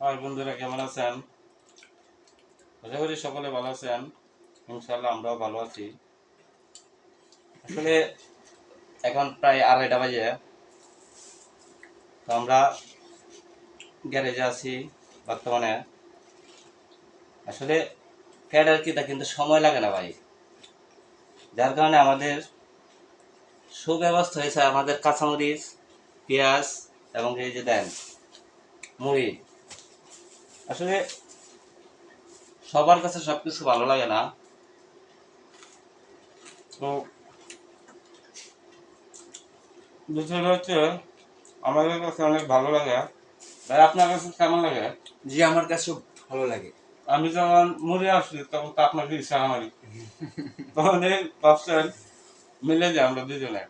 High বন্ধুরা কেমন আছেন? আশা করি সকলে ভালো আছেন। ইনশাল্লাহ আমরাও ভালো আছি। আসলে এখন প্রায় আড়াইটা বাজে। তো আমরা গ্যারেজে আছি বর্তমানে। আসলে ফ্যাড আর কি তা কিন্তু সময় লাগে না ভাই। যার কারণে আমাদের সুব্যবস্থা হয়েছে আমাদের কাঁচামরিচ, পেঁয়াজ এবং এই যে দেন, মুড়ি। আসলে সবার কাছে সবকিছু ভালো লাগে না। তো বিষয়টা হচ্ছে আমাদের কাছে অনেক ভালো লাগে। ভাই আপনার কাছে কেমন লাগে? জি আমার কাছেও ভালো লাগে। আমি যখন মুড়ি আসছি তখন তো আপনাকে ইশারা মারি। তখন এই ভাবছেন মিলে যায় আমরা দুজনে।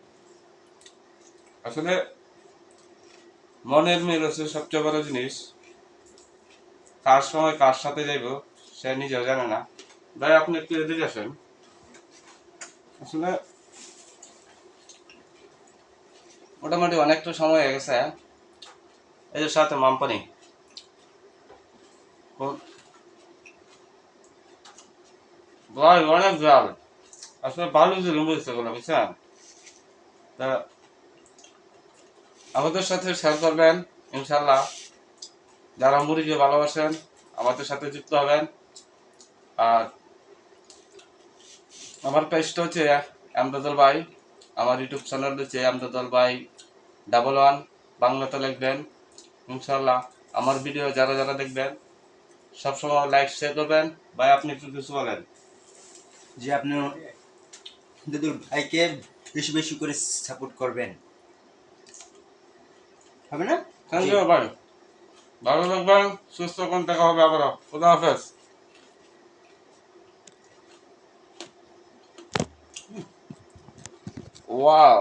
আসলে মনের মিল হচ্ছে সবচেয়ে বড় জিনিস। কার সময় কার সাথে যাইব সে নিজেও জানে না। ভাই আপনি একটু এদিকে আসেন। আসলে মোটামুটি অনেকটা সময় হয়ে গেছে। এই যে সাথে মামপানি। ভাই অনেক জাল। আসলে ভালো ছিল বুঝতে পারলাম বুঝছেন? তা আমাদের সাথে শেয়ার করবেন ইনশাল্লাহ যারা মুড়িকে ভালোবাসেন আমাদের সাথে যুক্ত হবেন। আর আমার পেজটা হচ্ছে আমদাদল ভাই। আমার ইউটিউব চ্যানেল হচ্ছে আমদাদল ভাই ডাবল ওয়ান বাংলাতে লিখবেন। ইনশাল্লাহ আমার ভিডিও যারা যারা দেখবেন সবসময় লাইক শেয়ার করবেন। ভাই আপনি একটু কিছু বলেন। যে আপনি দুদুল ভাইকে বেশি বেশি করে সাপোর্ট করবেন। হবে না? থ্যাংক ইউ ভাই। ভালো থাকবেন সুস্থ কোন দেখা হবে আবারও। খুদা হাফেজ। ওয়াও